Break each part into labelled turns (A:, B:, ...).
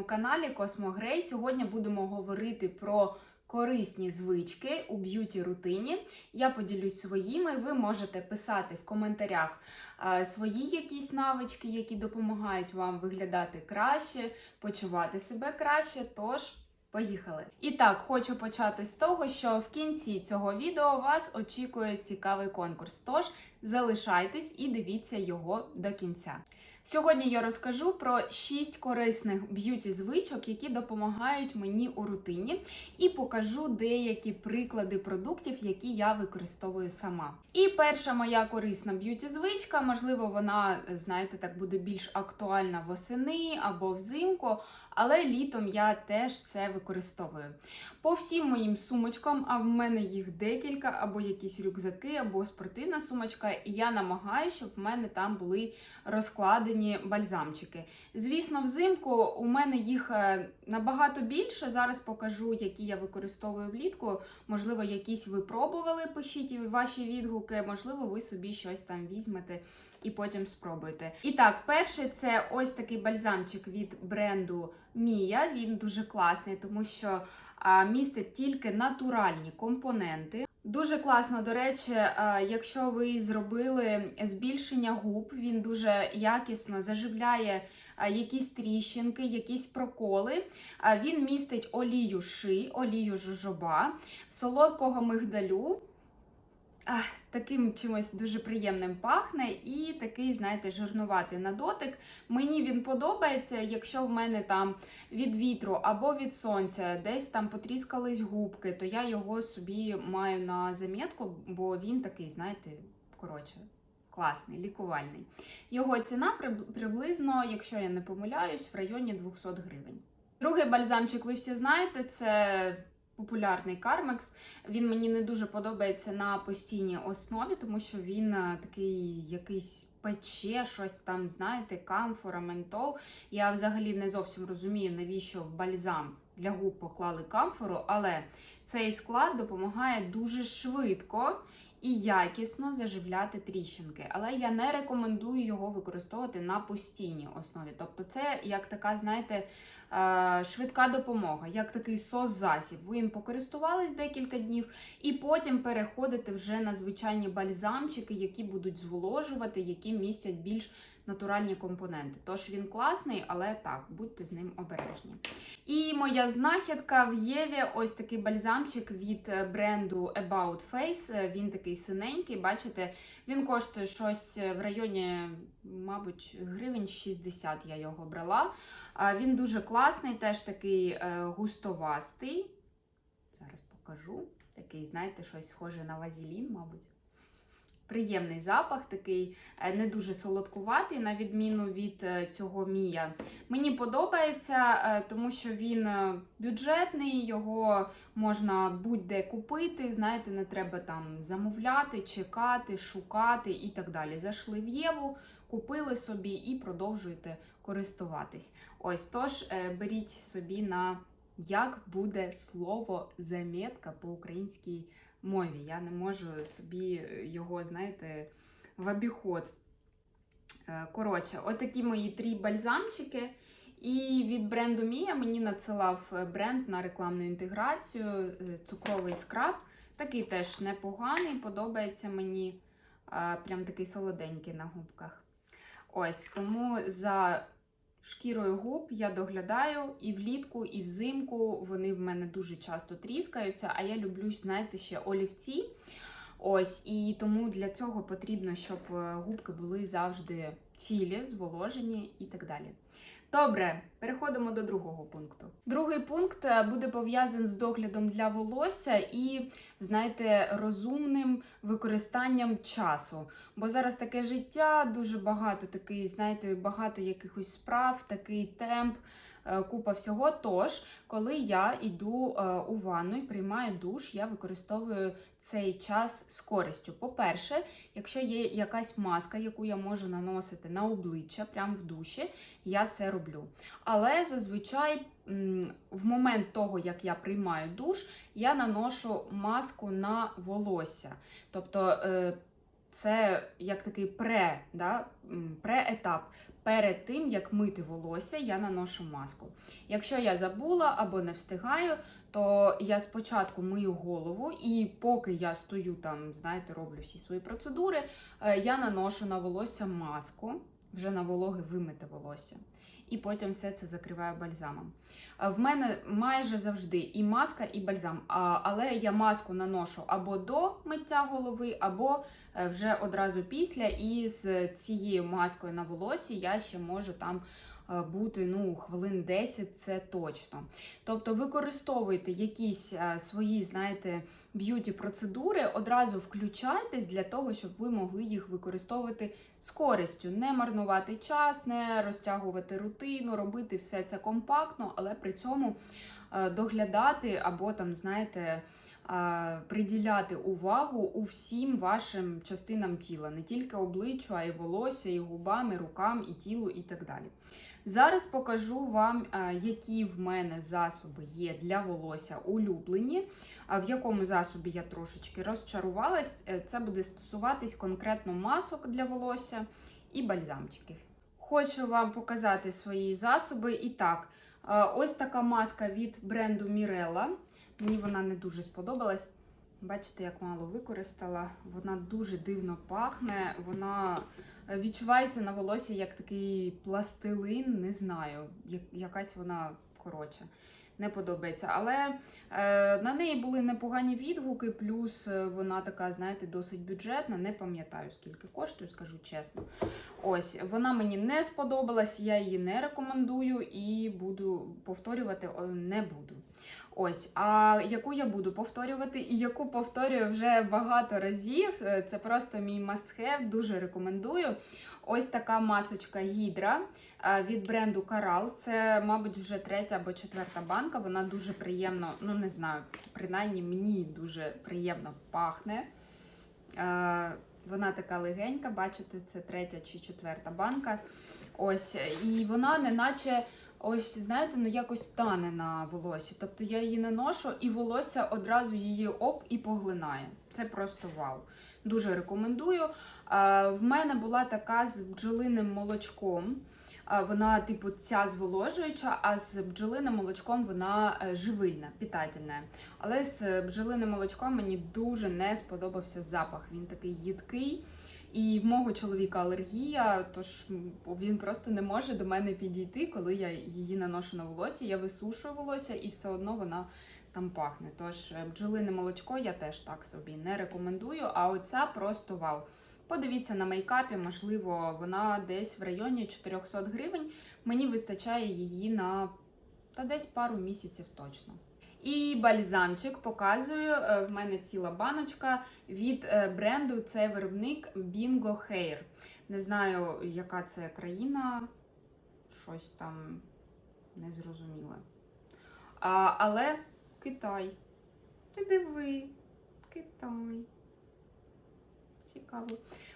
A: моєму каналі Космогрей. Сьогодні будемо говорити про корисні звички у б'юті рутині. Я поділюсь своїми. Ви можете писати в коментарях свої якісь навички, які допомагають вам виглядати краще, почувати себе краще. Тож. Поїхали! І так, хочу почати з того, що в кінці цього відео вас очікує цікавий конкурс. Тож залишайтесь і дивіться його до кінця. Сьогодні я розкажу про 6 корисних б'юті звичок, які допомагають мені у рутині, і покажу деякі приклади продуктів, які я використовую сама. І перша моя корисна б'юті звичка, можливо, вона, знаєте, так буде більш актуальна восени або взимку, але літом я теж це використовую. По всім моїм сумочкам, а в мене їх декілька, або якісь рюкзаки, або спортивна сумочка, і я намагаюся, щоб в мене там були розкладені бальзамчики. Звісно, взимку у мене їх е, набагато більше. Зараз покажу, які я використовую влітку. Можливо, якісь ви пробували, пишіть ваші відгуки, можливо, ви собі щось там візьмете і потім спробуєте. І так, перший це ось такий бальзамчик від бренду Mia. Він дуже класний, тому що містить тільки натуральні компоненти. Дуже класно, до речі, якщо ви зробили збільшення губ, він дуже якісно заживляє якісь тріщинки, якісь проколи. Він містить олію ши, олію жожоба, солодкого мигдалю. Ах, таким чимось дуже приємним пахне і такий, знаєте, жирнуватий на дотик. Мені він подобається, якщо в мене там від вітру або від сонця десь там потріскались губки, то я його собі маю на замітку, бо він такий, знаєте, коротше. Класний, лікувальний. Його ціна приблизно, якщо я не помиляюсь, в районі 200 гривень. Другий бальзамчик, ви всі знаєте, це популярний Кармекс. Він мені не дуже подобається на постійній основі, тому що він е, такий якийсь пече, щось там, знаєте, камфора, ментол. Я взагалі не зовсім розумію, навіщо в бальзам для губ поклали камфору, але цей склад допомагає дуже швидко. І якісно заживляти тріщинки, але я не рекомендую його використовувати на постійній основі. Тобто, це як така, знаєте, швидка допомога, як такий сос-засіб. Ви їм покористувались декілька днів, і потім переходите вже на звичайні бальзамчики, які будуть зволожувати, які містять більш натуральні компоненти. Тож він класний, але так, будьте з ним обережні. І моя знахідка в Єві ось такий бальзамчик від е, бренду About Face. Е, він такий синенький, бачите, він коштує щось в районі, мабуть, гривень 60 я його брала. Він дуже класний, теж такий е, густовастий. Зараз покажу. Такий, знаєте, щось схоже на вазелін, мабуть. Приємний запах, такий е, не дуже солодкуватий, на відміну від е, цього мія. Мені подобається, тому що він бюджетний, його можна будь-де купити. Знаєте, не треба там замовляти, чекати, шукати і так далі. Зайшли в Єву, купили собі і продовжуєте користуватись. Ось тож е, беріть собі на як буде слово замітка по українській мові. Я не можу собі його, знаєте, в обіход. Е, коротше, отакі мої три бальзамчики. І від бренду Мія мені надсилав е, бренд на рекламну інтеграцію, цукровий скраб. Такий теж непоганий, подобається мені прям такий солоденький на губках. Ось тому за шкірою губ я доглядаю і влітку, і взимку вони в мене дуже часто тріскаються, а я люблю, знаєте, ще олівці. Ось, І тому для цього потрібно, щоб е, губки були завжди цілі, зволожені і так далі. Добре, переходимо до другого пункту. Другий пункт е, буде пов'язаний з доглядом для волосся і, знаєте, розумним використанням часу. Бо зараз таке життя, дуже багато такий, знаєте, багато якихось справ, такий темп. Е, купа всього. Тож, коли я йду е, у ванну і приймаю душ, я використовую цей час з користю. По-перше, якщо є якась маска, яку я можу наносити на обличчя прямо в душі, я це роблю. Але зазвичай. В момент того, як я приймаю душ, я наношу маску на волосся. Тобто е, це як такий пре, да, пре-етап. Перед тим, як мити волосся, я наношу маску. Якщо я забула або не встигаю, то я спочатку мию голову, і поки я стою там, знаєте, роблю всі свої процедури, е, я наношу на волосся маску, вже на вологе вимите волосся. І потім все це закриваю бальзамом. В мене майже завжди і маска, і бальзам. Але я маску наношу або до миття голови, або е, вже одразу після. І з цією маскою на волосі я ще можу там е, бути ну, хвилин 10, це точно. Тобто використовуйте якісь е, свої, знаєте, б'юті процедури, одразу включайтесь для того, щоб ви могли їх використовувати з користю, не марнувати час, не розтягувати рутину, робити все це компактно, але при цьому е, доглядати або там, знаєте, е, приділяти увагу усім вашим частинам тіла, не тільки обличчю, а й волосся, і губам, і рукам, і тілу, і так далі. Зараз покажу вам, е, які в мене засоби є для волосся улюблені. В якому засобі я трошечки розчарувалась, Е, це буде стосуватись конкретно масок для волосся і бальзамчиків. Хочу вам показати свої засоби. І так, е, ось така маска від бренду Mirella. Мені вона не дуже сподобалась. Бачите, як мало використала. Вона дуже дивно пахне. Вона відчувається на волосі як такий пластилин, не знаю. як- Якась вона коротше. Не подобається. Але е, на неї були непогані відгуки, плюс е, вона така, знаєте, досить бюджетна. Не пам'ятаю, скільки коштує, скажу чесно. Ось, вона мені не сподобалась, я її не рекомендую і буду повторювати не буду. Ось, а яку я буду повторювати і яку повторюю вже багато разів. е, Це просто мій must have, дуже рекомендую. Ось така масочка Гідра е, від бренду Coral. Це, мабуть, вже третя або четверта банка. Вона дуже приємно, ну не знаю, принаймні мені дуже приємно пахне. Е, Вона така легенька, бачите, це третя чи четверта банка. Ось, і вона неначе. Ось, знаєте, ну якось тане на волосі. Тобто я її наношу, і волосся одразу її оп і поглинає. Це просто вау. Дуже рекомендую. В мене була така з бджолиним молочком. Вона, типу, ця зволожуюча, а з бджолиним молочком вона е, живильна, питательна. Але з бджолиним молочком мені дуже не сподобався запах. Він такий їдкий. І в мого чоловіка алергія, тож він просто не може до мене підійти, коли я її наношу на волосся. Я висушую волосся і все одно вона там пахне. Тож е, бджолине молочко я теж так собі не рекомендую. А оця просто вау. Подивіться на мейкапі, можливо, вона десь в районі 400 гривень. Мені вистачає її на та десь пару місяців точно. І бальзамчик показую. е, В мене ціла баночка від е, бренду. Це виробник Bingo Hair. Не знаю, яка це країна, щось там незрозуміле. Але Китай. Ти диви, Китай. Цікаво.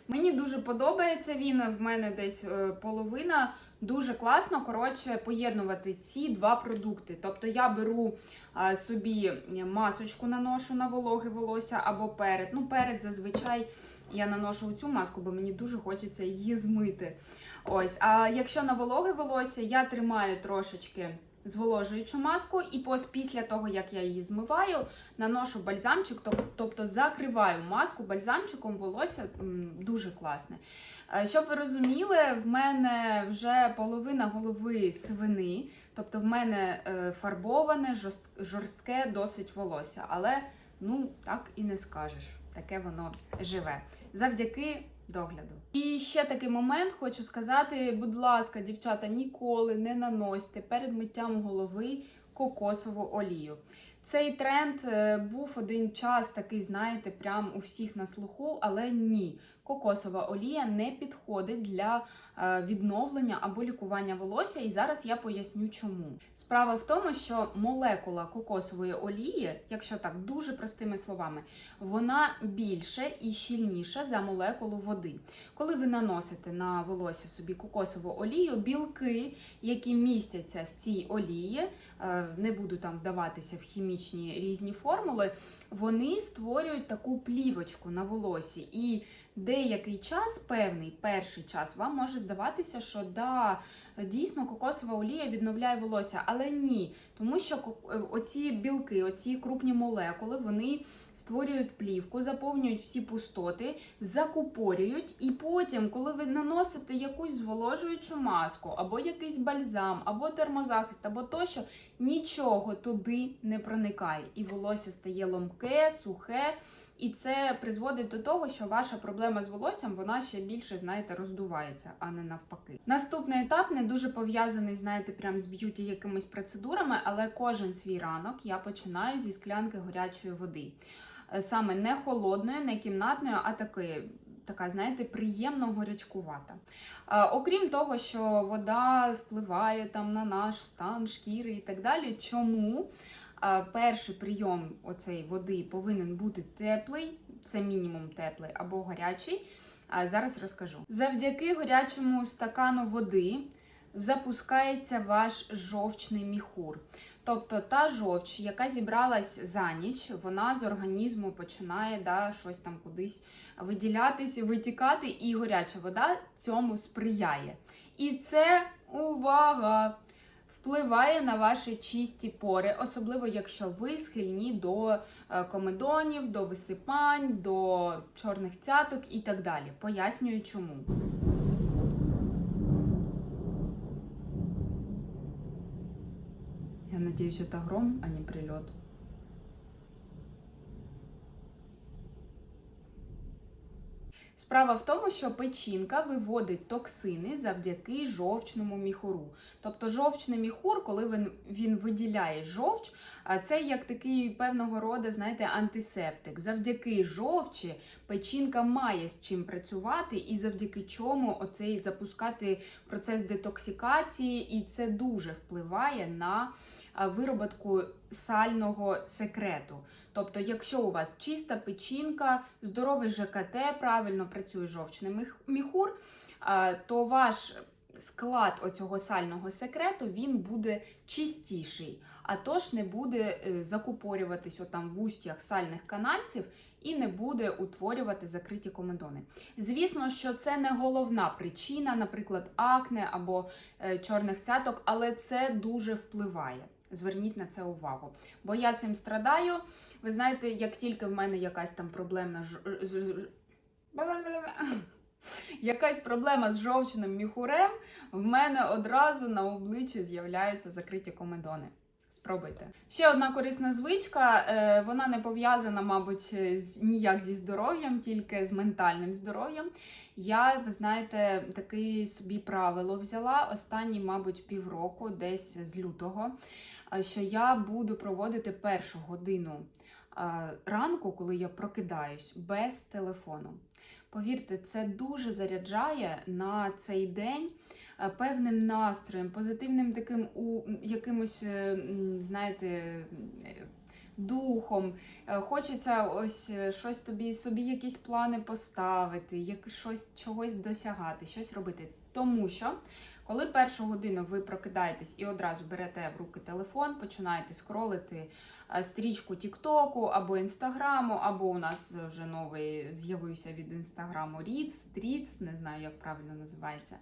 A: Мені дуже подобається він. В мене десь е, половина. Дуже класно, коротше, поєднувати ці два продукти. Тобто я беру а, собі масочку, наношу на вологе волосся або перед. Ну, перед зазвичай я наношу цю маску, бо мені дуже хочеться її змити. Ось, а якщо на вологе волосся, я тримаю трошечки зволожуючу маску, і після того, як я її змиваю, наношу бальзамчик, тобто закриваю маску бальзамчиком волосся дуже класне. Е, Щоб ви розуміли, в мене вже половина голови свини, тобто в мене е, фарбоване, жорстке досить волосся, але ну так і не скажеш. Таке воно живе. Завдяки догляду. І ще такий момент хочу сказати: будь ласка, дівчата, ніколи не наносьте перед миттям голови кокосову олію. Цей тренд е, був один час такий, знаєте, прям у всіх на слуху, але ні. Кокосова олія не підходить для відновлення або лікування волосся, і зараз я поясню чому. Справа в тому, що молекула кокосової олії, якщо так дуже простими словами, вона більше і щільніша за молекулу води. Коли ви наносите на волосся собі кокосову олію, білки, які містяться в цій олії, е, не буду там вдаватися в хімічні різні формули, вони створюють таку плівочку на волосі. І деякий час, певний перший час, вам може здаватися, що да, дійсно кокосова олія відновляє волосся, але ні, тому що е, оці білки, оці крупні молекули, вони створюють плівку, заповнюють всі пустоти, закупорюють, і потім, коли ви наносите якусь зволожуючу маску, або якийсь бальзам, або термозахист, або тощо, нічого туди не проникає. І волосся стає ломке, сухе. І це призводить до того, що ваша проблема з волоссям вона ще більше, знаєте, роздувається, а не навпаки. Наступний етап не дуже пов'язаний, знаєте, прям з б'юті якимись процедурами, але кожен свій ранок я починаю зі склянки гарячої води. Е, Саме не холодної, не кімнатної, а такої. Така, знаєте, приємно горячкувата. А, окрім того, що вода впливає там на наш стан шкіри і так далі. Чому перший прийом оцеї води повинен бути теплий, це мінімум теплий або гарячий. Зараз розкажу. Завдяки гарячому стакану води запускається ваш жовчний міхур. Тобто та жовч, яка зібралась за ніч, вона з організму починає да, щось там кудись виділятися, витікати, і гаряча вода цьому сприяє. І це увага! Впливає на ваші чисті пори, особливо якщо ви схильні до е, комедонів, до висипань, до чорних цяток і так далі. Пояснюю чому. Я надеюсь, это гром, а не прилет. Справа в тому, що печінка виводить токсини завдяки жовчному міхуру. Тобто жовчний міхур, коли він, він виділяє жовч, це як такий певного роду, знаєте, антисептик. Завдяки жовчі печінка має з чим працювати, і завдяки чому оцей запускати процес детоксикації, і це дуже впливає на вироботку сального секрету. Тобто, якщо у вас чиста печінка, здоровий ЖКТ, правильно працює жовчний міхур, то ваш склад оцього сального секрету він буде чистіший, а тож не буде е, закупорюватись отам в устях сальних канальців і не буде утворювати закриті комедони. Звісно, що це не головна причина, наприклад, акне або е, чорних цяток, але це дуже впливає. Зверніть на це увагу. Бо я цим страдаю. Ви знаєте, як тільки в мене якась там проблемна якась проблема з жовчним міхурем, в мене одразу на обличчі з'являються закриті комедони. Спробуйте. Ще одна корисна звичка. е, Вона не пов'язана, мабуть, ніяк зі здоров'ям, тільки з ментальним здоров'ям. Я, ви знаєте, таке собі правило взяла останні, мабуть, півроку, десь з лютого, що я буду проводити першу годину ранку, коли я прокидаюсь, без телефону. Повірте, це дуже заряджає на цей день певним настроєм, позитивним таким у якимось, е, знаєте, е, духом. Е, Хочеться ось щось тобі собі якісь плани поставити, як щось чогось досягати, щось робити. Тому що коли першу годину ви прокидаєтесь і одразу берете в руки телефон, починаєте скролити е, стрічку Тіктоку або Інстаграму, або у нас вже новий з'явився від Інстаграму Ріц, Тріц, не знаю, як правильно називається.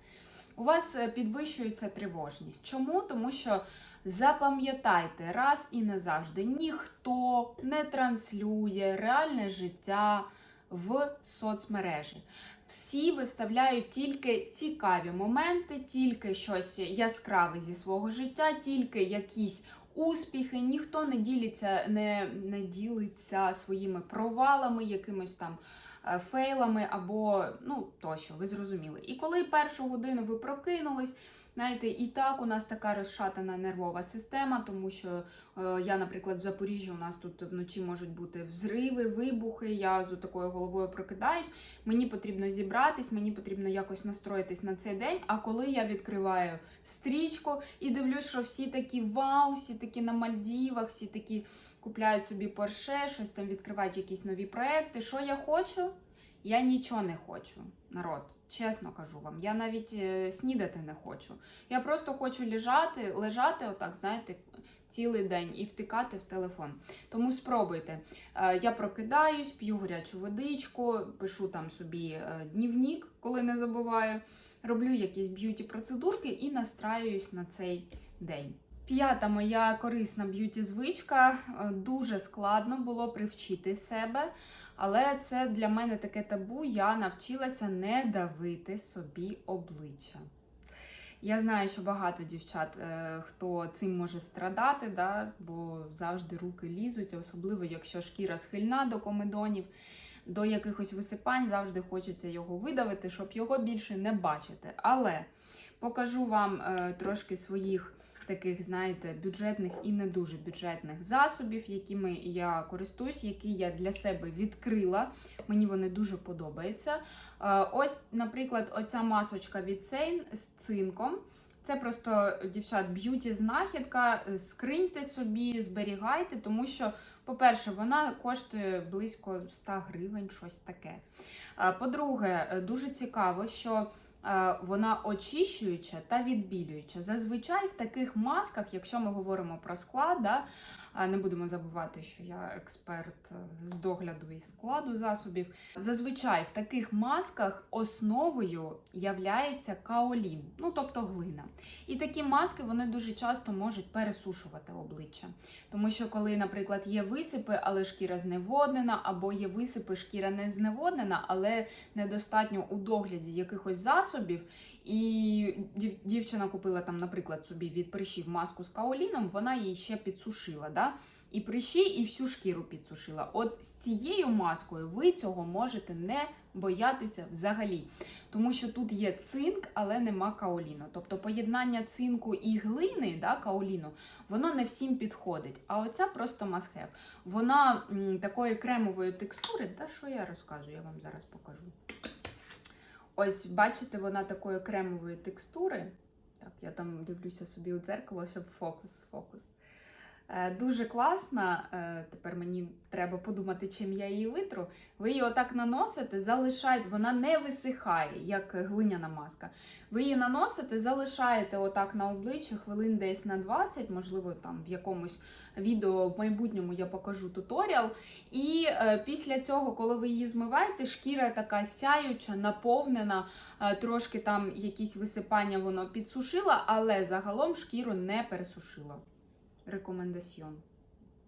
A: У вас е, підвищується тривожність. Чому? Тому що запам'ятайте раз і назавжди, ніхто не транслює реальне життя в соцмережі. Всі виставляють тільки цікаві моменти, тільки щось яскраве зі свого життя, тільки якісь успіхи. Ніхто не ділиться, не, не ділиться своїми провалами, якимось там е, фейлами або ну тощо, ви зрозуміли. І коли першу годину ви прокинулись. Знаєте, і так у нас така розшатана нервова система, тому що е, я, наприклад, в Запоріжжі у нас тут вночі можуть бути взриви, вибухи. Я з такою головою прокидаюсь. Мені потрібно зібратись, мені потрібно якось настроїтись на цей день. А коли я відкриваю стрічку і дивлюсь, що всі такі вау, всі такі на Мальдівах, всі такі купляють собі порше, щось там відкривають якісь нові проекти. Що я хочу? Я нічого не хочу, народ. Чесно кажу вам, я навіть е, снідати не хочу. Я просто хочу лежати, лежати, отак, знаєте, цілий день і втикати в телефон. Тому спробуйте. Е, Я прокидаюсь, п'ю гарячу водичку, пишу там собі е, днівник, коли не забуваю. Роблю якісь б'юті процедурки і настраююсь на цей день. П'ята моя корисна б'юті звичка. Е, Дуже складно було привчити себе, але це для мене таке табу. Я навчилася не давити собі обличчя. Я знаю, що багато дівчат, е, хто цим може страдати, да, бо завжди руки лізуть, особливо якщо шкіра схильна до комедонів, до якихось висипань, завжди хочеться його видавити, щоб його більше не бачити. Але покажу вам е, трошки своїх таких, знаєте, бюджетних і не дуже бюджетних засобів, якими я користуюсь, які я для себе відкрила. Мені вони дуже подобаються. Е, Ось, наприклад, оця масочка від Сейн з цинком. Це просто, дівчат, б'юті знахідка. Е, Скриньте собі, зберігайте, тому що, по-перше, вона коштує близько 100 гривень, щось таке. Е, По-друге, дуже цікаво, що вона очищуюча та відбілююча. Зазвичай в таких масках, якщо ми говоримо про склад, да, не будемо забувати, що я експерт е, з догляду і складу засобів. Зазвичай в таких масках основою являється каолін, ну тобто глина. І такі маски вони дуже часто можуть пересушувати обличчя. Тому що, коли, наприклад, є висипи, але шкіра зневоднена, або є висипи, шкіра не зневоднена, але недостатньо у догляді якихось засобів. І дівчина купила там, наприклад, собі від прищів маску з каоліном, вона її ще підсушила. Да? І прищі, і всю шкіру підсушила. От з цією маскою ви цього можете не боятися взагалі. Тому що тут є цинк, але нема каоліну. Тобто поєднання цинку і глини, да, каоліну, воно не всім підходить. А оця просто must. Вона м, такої кремової текстури, та що я розказую, я вам зараз покажу. Ось, бачите, вона такої кремової текстури. Так, я там дивлюся собі у дзеркало, щоб фокус, фокус. Е, Дуже класна. Е, Тепер мені треба подумати, чим я її витру. Ви її отак наносите, залишаєте, вона не висихає, як глиняна маска. Ви її наносите, залишаєте отак на обличчі хвилин десь на 20, можливо, там в якомусь відео в майбутньому я покажу туторіал. І е, після цього, коли ви її змиваєте, шкіра така сяюча, наповнена, трошки там якісь висипання воно підсушило, але загалом шкіру не пересушило. Рекомендаціон.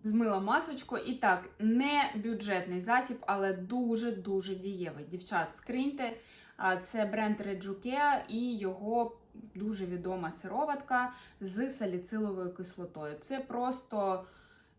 A: Змила масочку. І так, не бюджетний засіб, але дуже-дуже дієвий. Дівчат, скриньте. Це бренд Rejuke і його дуже відома сироватка з саліциловою кислотою. Це просто,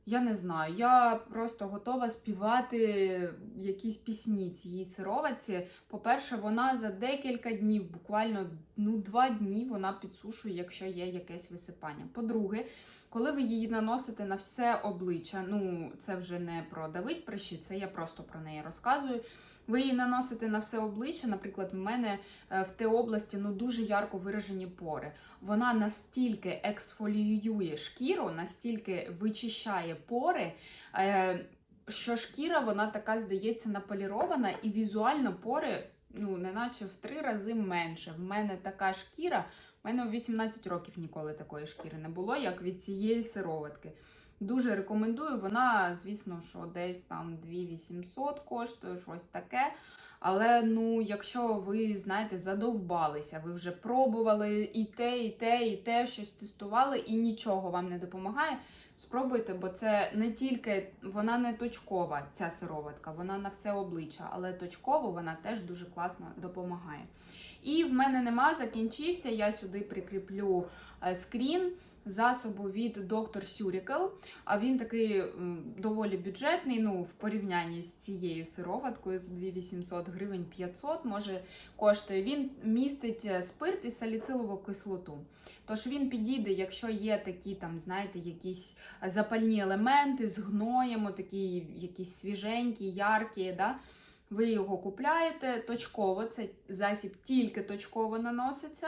A: я не знаю, я просто готова співати якісь пісні цієї сироватці. По-перше, вона за декілька днів, буквально ну, два дні, вона підсушує, якщо є якесь висипання. По-друге, коли ви її наносите на все обличчя, ну це вже не про давить прищі, це я просто про неї розказую. Ви її наносите на все обличчя, наприклад, в мене е, в те області ну дуже ярко виражені пори. Вона настільки ексфоліює шкіру, настільки вичищає пори, е, що шкіра вона така здається наполірована, і візуально пори, ну неначе в три рази менше. В мене така шкіра. У мене у 18 років ніколи такої шкіри не було, як від цієї сироватки. Дуже рекомендую. Вона, звісно, що десь там 2800 коштує, щось таке. Але ну, якщо ви знаєте, задовбалися, ви вже пробували і те, і те, і те, щось тестували, і нічого вам не допомагає. Спробуйте, бо це не тільки вона не точкова, ця сироватка, вона на все обличчя, але точково вона теж дуже класно допомагає. І в мене нема, закінчився. Я сюди прикріплю е, скрін засобу від Dr. Surical. А він такий доволі бюджетний. Ну, в порівнянні з цією сироваткою з 2800 гривень 500 може коштує. Він містить е, спирт і саліцилову кислоту. Тож він підійде, якщо є такі там, знаєте, якісь запальні елементи з гноєм, такі якісь свіженькі, яркі. Да? Ви його купляєте точково, це засіб тільки точково наноситься,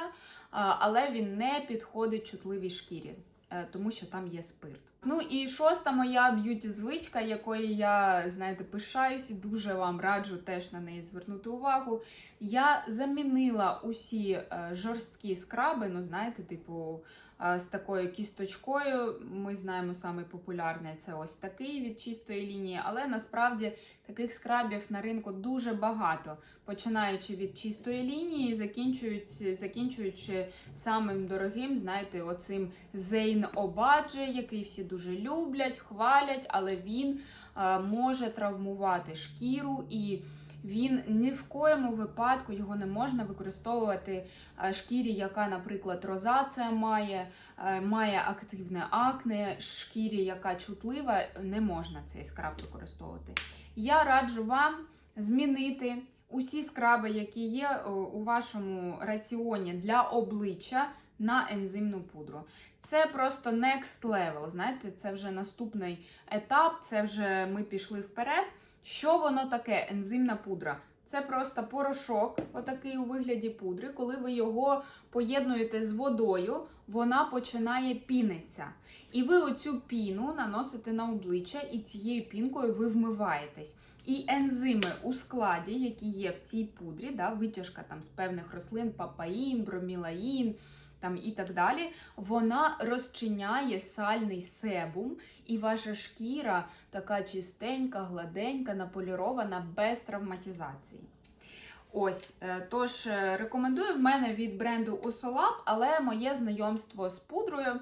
A: але він не підходить чутливій шкірі, е, тому що там є спирт. Ну і шоста моя б'юті звичка, якою я, знаєте, пишаюсь і дуже вам раджу теж на неї звернути увагу. Я замінила усі е, жорсткі скраби, ну знаєте, типу е, з такою кісточкою. Ми знаємо саме популярний це ось такий від чистої лінії, але насправді таких скрабів на ринку дуже багато, починаючи від чистої лінії, закінчуючи, закінчуючи самим дорогим, знаєте, оцим Зейн Обаджі, який всі дуже люблять, хвалять, але він може травмувати шкіру і. Він ні в коєму випадку його не можна використовувати е, шкірі, яка, наприклад, розація має, е, має активне акне, шкірі, яка чутлива, не можна цей скраб використовувати. Я раджу вам змінити усі скраби, які є е, у вашому раціоні для обличчя на ензимну пудру. Це просто next level. Знаєте, це вже наступний етап, це вже ми пішли вперед. Що воно таке? Ензимна пудра? Це просто порошок, отакий у вигляді пудри. Коли ви його поєднуєте з водою, вона починає пінитися. І ви оцю піну наносите на обличчя, і цією пінкою ви вмиваєтесь. І ензими у складі, які є в цій пудрі, да, витяжка там з певних рослин, папаїн, бромілаїн там і так далі, вона розчиняє сальний себум, і ваша шкіра така чистенька, гладенька, наполірована без травматизації. Ось, е, тож е, рекомендую в мене від бренду Usolab, але моє знайомство з пудрою,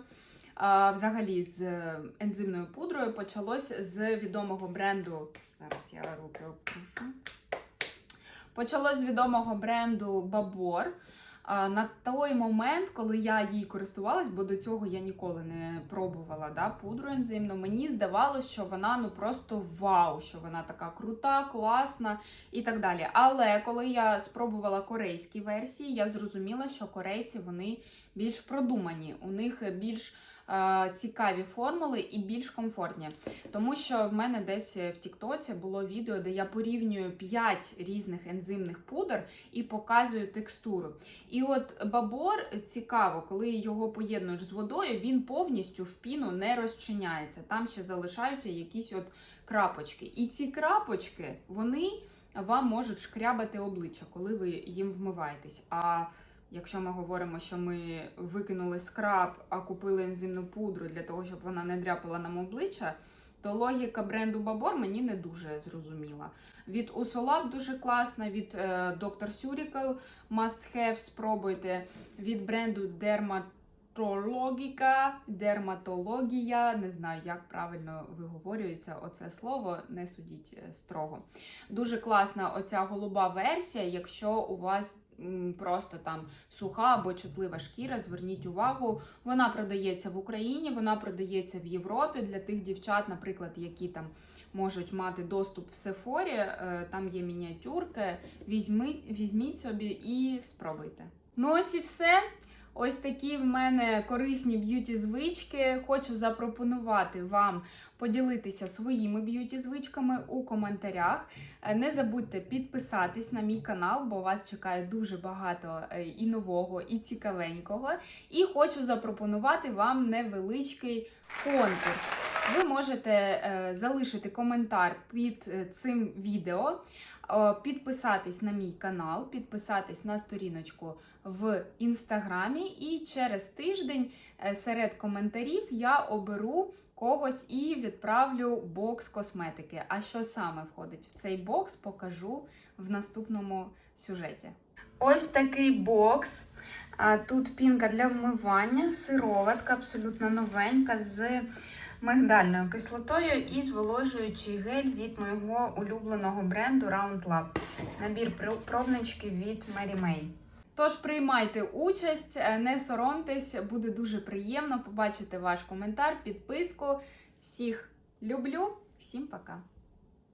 A: взагалі з е, ензимною пудрою, почалось з відомого бренду. Зараз я руки обкрушу. Почалось з відомого бренду Babor. На той момент, коли я їй користувалась, бо до цього я ніколи не пробувала да, пудру ензимну, мені здавалося, що вона ну просто вау, що вона така крута, класна і так далі. Але коли я спробувала корейські версії, я зрозуміла, що корейці вони більш продумані, у них більш цікаві формули і більш комфортні. Тому що в мене десь в Тіктоці було відео, де я порівнюю 5 різних ензимних пудр і показую текстуру. І от бабор цікаво, коли його поєднуєш з водою, він повністю в піну не розчиняється. Там ще залишаються якісь от крапочки. І ці крапочки, вони вам можуть шкрябати обличчя, коли ви їм вмиваєтесь. А якщо ми говоримо, що ми викинули скраб, а купили ензимну пудру для того, щоб вона не дряпала нам обличчя, то логіка бренду Бабор мені не дуже зрозуміла. Від Usolab дуже класна, від е, Dr. Surical Must Have спробуйте, від бренду Dermatologica, Дерматологія, не знаю, як правильно виговорюється оце слово, не судіть е, строго. Дуже класна оця голуба версія, якщо у вас просто там суха або чутлива шкіра, зверніть увагу. Вона продається в Україні, вона продається в Європі для тих дівчат, наприклад, які там можуть мати доступ в Сефорі. е, Там є мініатюрки. Візьміть, візьміть собі і спробуйте. Ну ось і все. Ось такі в мене корисні б'юті звички. Хочу запропонувати вам поділитися своїми б'юті звичками у коментарях. Е, Не забудьте підписатись на мій канал, бо вас чекає дуже багато е, і нового, і цікавенького. І хочу запропонувати вам невеличкий конкурс. Ви можете е, залишити коментар під цим відео, підписатись на мій канал, підписатись на сторіночку в інстаграмі, і через тиждень серед коментарів я оберу когось і відправлю бокс косметики. А що саме входить в цей бокс, покажу в наступному сюжеті. Ось такий бокс. Тут пінка для вмивання, сироватка абсолютно новенька з мигдальною кислотою і зволожуючий гель від моєго улюбленого бренду Round Lab. Набір пробнички від Mary May. Тож приймайте участь, е, не соромтесь, буде дуже приємно побачити ваш коментар, підписку. Всіх люблю, всім пока!